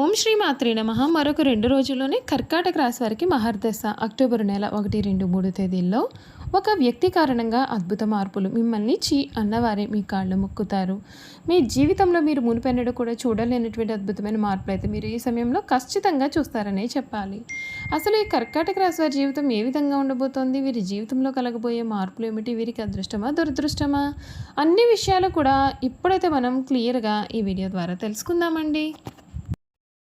ఓం శ్రీ మాత్రే నమ. మరొక రెండు రోజుల్లోనే కర్కాటక రాశి వారికి మహర్దశ అక్టోబర్ నెల ఒకటి రెండు మూడు తేదీల్లో ఒక వ్యక్తి కారణంగా అద్భుత మార్పులు మిమ్మల్ని చీ అన్నవారే మీ కాళ్ళు మొక్కుతారు. మీ జీవితంలో మీరు మునిపెన్నడూ కూడా చూడలేనటువంటి అద్భుతమైన మార్పులు అయితే మీరు ఈ సమయంలో ఖచ్చితంగా చూస్తారనే చెప్పాలి. అసలు ఈ కర్కాటక రాశి వారి జీవితం ఏ విధంగా ఉండబోతోంది? వీరి జీవితంలో కలగబోయే మార్పులు ఏమిటి? వీరికి అదృష్టమా దురదృష్టమా? అన్ని విషయాలు కూడా ఇప్పుడైతే మనం క్లియర్గా ఈ వీడియో ద్వారా తెలుసుకుందామండి.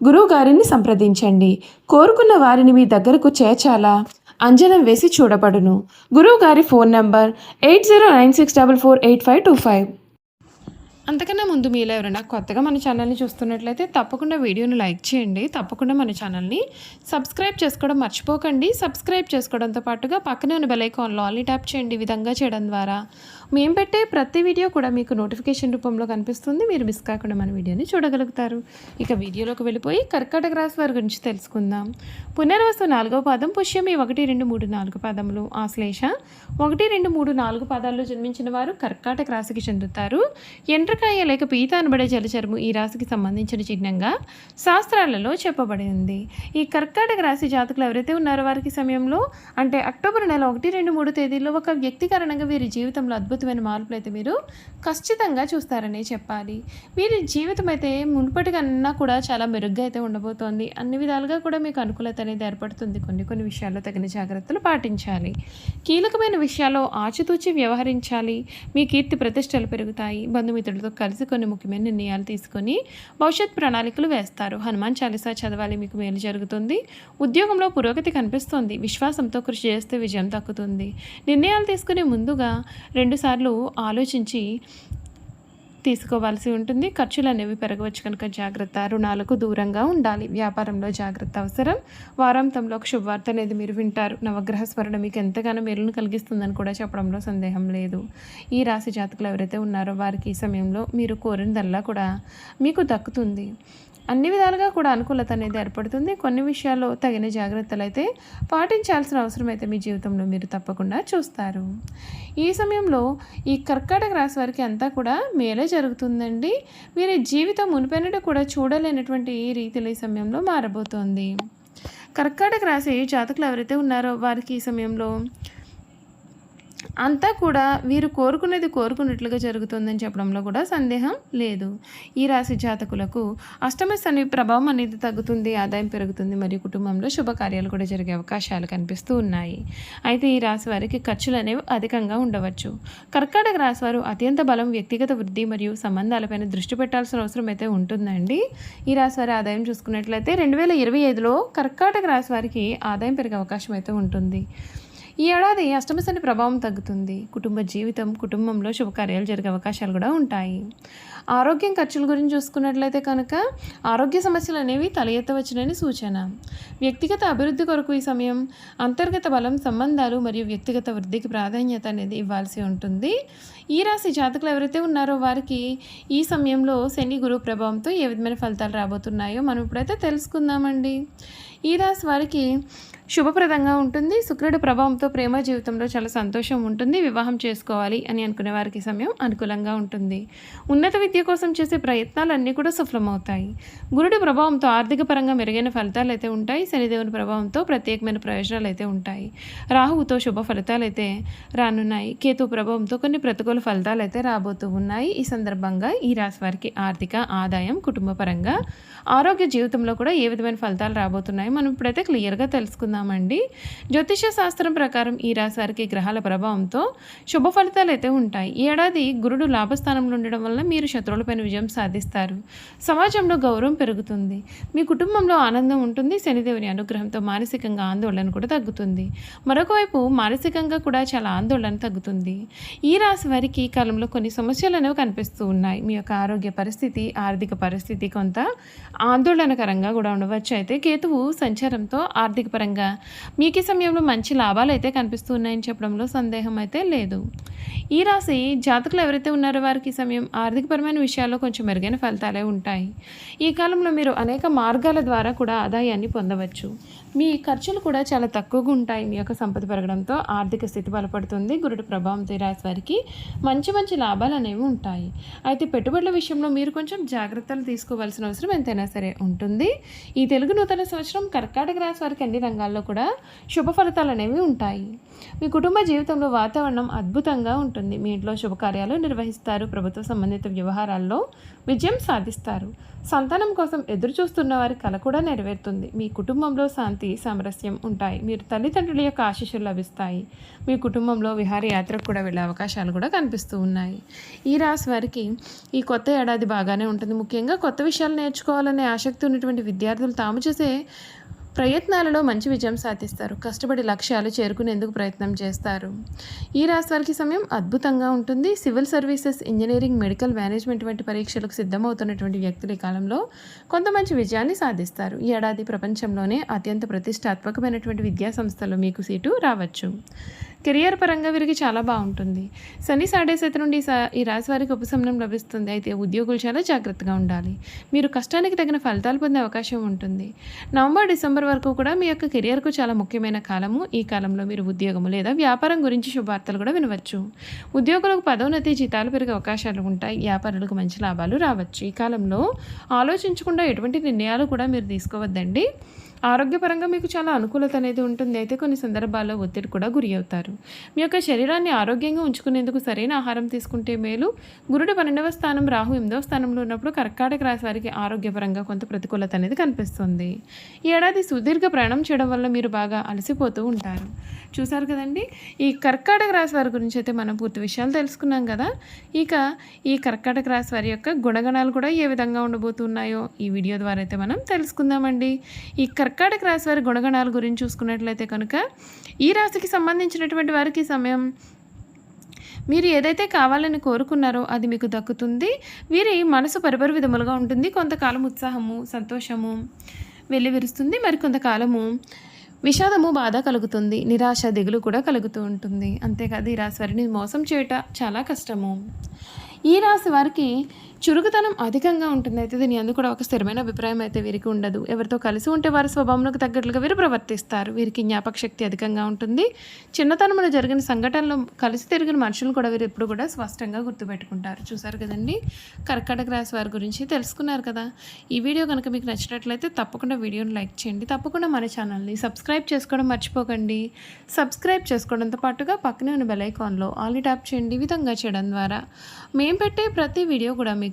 గురువు గారిని సంప్రదించండి. కోరుకున్న వారిని మీ దగ్గరకు చేర్చాలా? అంజనం వేసి చూడబడును. గురువు గారి phone number eight zero nine six double four eight five two five. అంతకన్నా ముందు మీలో ఎవరైనా కొత్తగా మన ఛానల్ని చూస్తున్నట్లయితే తప్పకుండా వీడియోని లైక్ చేయండి. తప్పకుండా మన ఛానల్ని సబ్స్క్రైబ్ చేసుకోవడం మర్చిపోకండి. సబ్స్క్రైబ్ చేసుకోవడంతో పాటుగా పక్కనే ఉన్న బెల్ ఐకాన్లో ఆల్ని ట్యాప్ చేయండి విధంగా చేయడం ద్వారా. మేము పెట్టే ప్రతి వీడియో కూడా మీకు నోటిఫికేషన్ రూపంలో కనిపిస్తుంది. మీరు మిస్ కాకుండా మన వీడియోని చూడగలుగుతారు. ఇక వీడియోలోకి వెళ్ళిపోయి కర్కాటక రాశి వారి గురించి తెలుసుకుందాం. పునర్వసు నాలుగవ పాదం పుష్యమి ఒకటి రెండు మూడు నాలుగు పాదములు. ఆశ్లేష ఒకటి రెండు మూడు నాలుగు పాదాల్లో జన్మించిన వారు కర్కాటక రాశికి చెందుతారు. ఎండ్రకాయ లేక పీత అనబడే జలచరము ఈ రాశికి సంబంధించిన చిహ్నంగా శాస్త్రాలలో చెప్పబడి ఉంది. ఈ కర్కాటక రాశి జాతకులు ఎవరైతే ఉన్నారో వారికి సమయంలో అంటే అక్టోబర్ నెల ఒకటి రెండు మూడు తేదీల్లో ఒక వ్యక్తి కారణంగా వీరి జీవితంలో అద్భుతమైన మార్పులు అయితే మీరు ఖచ్చితంగా చూస్తారని చెప్పాలి. వీరి జీవితం అయితే మునుపటి కన్నా కూడా చాలా మెరుగ్గా అయితే ఉండబోతోంది. అన్ని విధాలుగా కూడా మీకు అనుకూలత అనేది ఏర్పడుతుంది. కొన్ని కొన్ని విషయాల్లో తగిన జాగ్రత్తలు పాటించాలి. కీలకమైన విషయాల్లో ఆచితూచి వ్యవహరించాలి. మీ కీర్తి ప్రతిష్టలు పెరుగుతాయి. బంధుమిత్రులతో కలిసి కొన్ని ముఖ్యమైన నిర్ణయాలు తీసుకొని భవిష్యత్ ప్రణాళికలు వేస్తారు. హనుమాన్ చాలీసా చదవాలి మీకు మేలు జరుగుతుంది. ఉద్యోగంలో పురోగతి కనిపిస్తుంది. విశ్వాసంతో కృషి చేస్తే విజయం దక్కుతుంది. నిర్ణయాలు తీసుకునే ముందుగా రెండు రెండుసార్లు ఆలోచించి తీసుకోవాల్సి ఉంటుంది. ఖర్చులు అనేవి పెరగవచ్చు కనుక జాగ్రత్త. రుణాలకు దూరంగా ఉండాలి. వ్యాపారంలో జాగ్రత్త అవసరం. వారాంతంలో ఒక శుభవార్త అనేది మీరు వింటారు. నవగ్రహ స్మరణ మీకు ఎంతగానో మేలును కలిగిస్తుందని కూడా చెప్పడంలో సందేహం లేదు. ఈ రాశి జాతకులు ఎవరైతే ఉన్నారో వారికి ఈ సమయంలో మీరు కోరినదల్లా కూడా మీకు దక్కుతుంది. అన్ని విధాలుగా కూడా అనుకూలత అనేది ఏర్పడుతుంది. కొన్ని విషయాల్లో తగిన జాగ్రత్తలు అయితే పాటించాల్సిన అవసరం అయితే మీ జీవితంలో మీరు తప్పకుండా చూస్తారు. ఈ సమయంలో ఈ కర్కాటక రాశి వారికి అంతా కూడా మేలే జరుగుతుందండి. వీరి జీవితం మునిపెన్నడూ కూడా చూడలేనటువంటి రీతిలో ఈ సమయంలో మారబోతోంది. కర్కాటక రాశి జాతకులు ఎవరైతే ఉన్నారో వారికి ఈ సమయంలో అంతా కూడా వీరు కోరుకునేది కోరుకున్నట్లుగా జరుగుతుందని చెప్పడంలో కూడా సందేహం లేదు. ఈ రాశి జాతకులకు అష్టమ శని ప్రభావం అనేది తగ్గుతుంది ఆదాయం పెరుగుతుంది మరియు కుటుంబంలో శుభకార్యాలు కూడా జరిగే అవకాశాలు కనిపిస్తూ ఉన్నాయి. అయితే ఈ రాశి వారికి ఖర్చులు అనేవి అధికంగా ఉండవచ్చు. కర్కాటక రాశి వారు అత్యంత బలం వ్యక్తిగత వృద్ధి మరియు సంబంధాలపైన దృష్టి పెట్టాల్సిన అవసరం అయితే ఉంటుందండి. ఈ రాశి వారి ఆదాయం చూసుకున్నట్లయితే రెండు వేల ఇరవై ఐదులో కర్కాటక రాశి వారికి ఆదాయం పెరిగే అవకాశం అయితే ఉంటుంది. ఈ ఏడాది అష్టమశని ప్రభావం తగ్గుతుంది. కుటుంబ జీవితం కుటుంబంలో శుభకార్యాలు జరిగే అవకాశాలు కూడా ఉంటాయి. ఆరోగ్యం ఖర్చుల గురించి చూసుకున్నట్లయితే కనుక ఆరోగ్య సమస్యలు అనేవి తల ఎత్తవచ్చునని సూచన. వ్యక్తిగత అభివృద్ధి కొరకు ఈ సమయం అంతర్గత బలం సంబంధాలు మరియు వ్యక్తిగత వృద్ధికి ప్రాధాన్యత అనేది ఇవ్వాల్సి ఉంటుంది. ఈ రాశి జాతకులు ఎవరైతే ఉన్నారో వారికి ఈ సమయంలో శని గురువు ప్రభావంతో ఏ విధమైన ఫలితాలు రాబోతున్నాయో మనం ఇప్పుడైతే తెలుసుకుందామండి. ఈ రాశి వారికి శుభప్రదంగా ఉంటుంది. శుక్రుడి ప్రభావంతో ప్రేమ జీవితంలో చాలా సంతోషం ఉంటుంది. వివాహం చేసుకోవాలి అని అనుకునే వారికి సమయం అనుకూలంగా ఉంటుంది. ఉన్నత విద్య కోసం చేసే ప్రయత్నాలన్నీ కూడా సఫలమవుతాయి. గురుడి ప్రభావంతో ఆర్థిక పరంగా మెరుగైన ఫలితాలు అయితే ఉంటాయి. శనిదేవుని ప్రభావంతో ప్రత్యేకమైన ప్రయోజనాలు అయితే ఉంటాయి. రాహువుతో శుభ ఫలితాలు అయితే రానున్నాయి. కేతు ప్రభావంతో కొన్ని ప్రతికూల ఫలితాలు అయితే రాబోతూ ఉన్నాయి. ఈ సందర్భంగా ఈ రాశి వారికి ఆర్థిక ఆదాయం కుటుంబ పరంగా ఆరోగ్య జీవితంలో కూడా ఏ విధమైన ఫలితాలు రాబోతున్నాయి మనం ఇప్పుడైతే క్లియర్గా తెలుసుకుందాం. తెలుసుకుందామండి జ్యోతిష శాస్త్రం ప్రకారం ఈ రాశి వారికి గ్రహాల ప్రభావంతో శుభ ఫలితాలు అయితే ఉంటాయి. ఈ ఏడాది గురుడు లాభస్థానంలో ఉండడం వల్ల మీరు శత్రువులపైన విజయం సాధిస్తారు. సమాజంలో గౌరవం పెరుగుతుంది. మీ కుటుంబంలో ఆనందం ఉంటుంది. శనిదేవుని అనుగ్రహంతో మానసికంగా ఆందోళన కూడా తగ్గుతుంది. మరొకవైపు మానసికంగా కూడా చాలా ఆందోళన తగ్గుతుంది. ఈ రాశి వారికి వారికి ఈ కాలంలో కొన్ని సమస్యలు అనేవి కనిపిస్తూ ఉన్నాయి. మీ యొక్క ఆరోగ్య పరిస్థితి ఆర్థిక పరిస్థితి కొంత ఆందోళనకరంగా కూడా ఉండవచ్చు. అయితే కేతువు సంచారంతో ఆర్థిక పరంగా మీకు ఈ సమయంలో మంచి లాభాలు అయితే కనిపిస్తూ ఉన్నాయని చెప్పడంలో సందేహం అయితే లేదు. ఈ రాశి జాతకులు ఎవరైతే ఉన్నారో వారికి ఈ సమయం ఆర్థికపరమైన విషయాల్లో కొంచెం మెరుగైన ఫలితాలే ఉంటాయి. ఈ కాలంలో మీరు అనేక మార్గాల ద్వారా కూడా ఆదాయాన్ని పొందవచ్చు. మీ ఖర్చులు కూడా చాలా తక్కువగా ఉంటాయి మీ యొక్క సంపద పెరగడంతో ఆర్థిక స్థితి బలపడుతుంది. గురుడు ప్రభావంతో ఈ రాశి వారికి మంచి మంచి లాభాలు అనేవి ఉంటాయి. అయితే పెట్టుబడుల విషయంలో మీరు కొంచెం జాగ్రత్తలు తీసుకోవాల్సిన అవసరం ఎంతైనా సరే ఉంటుంది. ఈ తెలుగు నూతన సంవత్సరం కర్కాటక రాశి వారికి అన్ని రంగాల్లో కూడా శుభ ఫలితాలు అనేవి ఉంటాయి. మీ కుటుంబ జీవితంలో వాతావరణం అద్భుతంగా ఉంటుంది. మీ ఇంట్లో శుభకార్యాలు నిర్వహిస్తారు. ప్రభుత్వ సంబంధిత వ్యవహారాల్లో విజయం సాధిస్తారు. సంతానం కోసం ఎదురుచూస్తున్న వారి కల కూడా నెరవేరుతుంది. మీ కుటుంబంలో శాంతి సామరస్యం ఉంటాయి. మీరు తల్లిదండ్రుల యొక్క ఆశీస్సులు లభిస్తాయి. మీ కుటుంబంలో విహారయాత్రకు కూడా వెళ్ళే అవకాశాలు కూడా కనిపిస్తూ ఉన్నాయి. ఈ రాశి వారికి ఈ కొత్త ఏడాది బాగానే ఉంటుంది. ముఖ్యంగా కొత్త విషయాలు నేర్చుకోవాలనే ఆసక్తి ఉన్నటువంటి విద్యార్థులు తాము చేసే ప్రయత్నాలలో మంచి విజయం సాధిస్తారు. కష్టపడి లక్ష్యాలు చేరుకునేందుకు ప్రయత్నం చేస్తారు. ఈ రాశి వారికి సమయం అద్భుతంగా ఉంటుంది. Civil services engineering medical management వంటి పరీక్షలకు సిద్ధమవుతున్నటువంటి వ్యక్తుల ఈ కాలంలో కొంత మంచి విజయాన్ని సాధిస్తారు. ఈ ఏడాది ప్రపంచంలోనే అత్యంత ప్రతిష్టాత్మకమైనటువంటి విద్యా సంస్థలో మీకు సీటు రావచ్చు. కెరియర్ పరంగా వీరికి చాలా బాగుంటుంది. శని సాడేసేత నుండి ఈ ఈ రాశి వారికి ఉపశమనం లభిస్తుంది. అయితే ఉద్యోగులు చాలా జాగ్రత్తగా ఉండాలి. మీరు కష్టానికి తగిన ఫలితాలు పొందే అవకాశం ఉంటుంది. నవంబర్ డిసెంబర్ వరకు కూడా మీ యొక్క కెరియర్కు చాలా ముఖ్యమైన కాలము. ఈ కాలంలో మీరు ఉద్యోగము లేదా వ్యాపారం గురించి శుభార్తలు కూడా వినవచ్చు. ఉద్యోగులకు పదోన్నతి జీతాలు పెరిగే అవకాశాలు ఉంటాయి. వ్యాపారులకు మంచి లాభాలు రావచ్చు. ఈ కాలంలో ఆలోచించకుండా ఎటువంటి నిర్ణయాలు కూడా మీరు తీసుకోవద్దండి. ఆరోగ్యపరంగా మీకు చాలా అనుకూలత అనేది ఉంటుంది. అయితే కొన్ని సందర్భాల్లో ఒత్తిడి కూడా గురి అవుతారు. మీ యొక్క శరీరాన్ని ఆరోగ్యంగా ఉంచుకునేందుకు సరైన ఆహారం తీసుకుంటే మేలు. గురుడు పన్నెండవ స్థానం రాహు ఎనిమిదవ స్థానంలో ఉన్నప్పుడు కర్కాటక రాశి వారికి ఆరోగ్యపరంగా కొంత ప్రతికూలత అనేది కనిపిస్తుంది. ఈ ఏడాది సుదీర్ఘ ప్రయాణం చేయడం వల్ల మీరు బాగా అలసిపోతూ ఉంటారు. చూసారు కదండి? ఈ కర్కాటక రాశి వారి గురించి అయితే మనం పూర్తి విషయాలు తెలుసుకున్నాం కదా? ఇక ఈ కర్కాటక రాశి వారి యొక్క గుణగణాలు కూడా ఏ విధంగా ఉండబోతున్నాయో ఈ వీడియో ద్వారా అయితే మనం తెలుసుకుందామండి. ఈ కర్కాటక రాశి వారి గుణగణాల గురించి చూసుకున్నట్లయితే కనుక ఈ రాశికి సంబంధించినటువంటి వారికి సమయం మీరు ఏదైతే కావాలని కోరుకున్నారో అది మీకు దక్కుతుంది. వీరి మనసు పరిపరి విధములుగా ఉంటుంది. కొంతకాలం ఉత్సాహము సంతోషము వెల్లివిరుస్తుంది మరి కొంతకాలము విషాదము బాధ కలుగుతుంది. నిరాశ దిగులు కూడా కలుగుతూ ఉంటుంది. అంతేకాదు ఈ రాశి వారిని మోసం చేయట చాలా కష్టము. ఈ రాశి వారికి చురుకుతనం అధికంగా ఉంటుంది. అయితే దీని అందుకు కూడా ఒక స్థిరమైన అభిప్రాయం అయితే వీరికి ఉండదు. ఎవరితో కలిసి ఉంటే వారి స్వభావంకు తగ్గట్లుగా వీరు ప్రవర్తిస్తారు. వీరికి జ్ఞాపక శక్తి అధికంగా ఉంటుంది. చిన్నతనంలో జరిగిన సంఘటనలో కలిసి తిరిగిన మనుషులు కూడా వీరు ఎప్పుడు కూడా స్పష్టంగా గుర్తుపెట్టుకుంటారు. చూసారు కదండి? కర్కాటక రాశి వారి గురించి తెలుసుకున్నారు కదా? ఈ వీడియో కనుక మీకు నచ్చినట్లయితే తప్పకుండా వీడియోని లైక్ చేయండి. తప్పకుండా మన ఛానల్ని సబ్స్క్రైబ్ చేసుకోవడం మర్చిపోకండి. సబ్స్క్రైబ్ చేసుకోవడంతో పాటుగా పక్కనే ఉన్న బెల్ ఐకాన్లో ఆల్ ట్యాప్ చేయండి. విధంగా చేయడం ద్వారా మేము పెట్టే ప్రతి వీడియో కూడా మీకు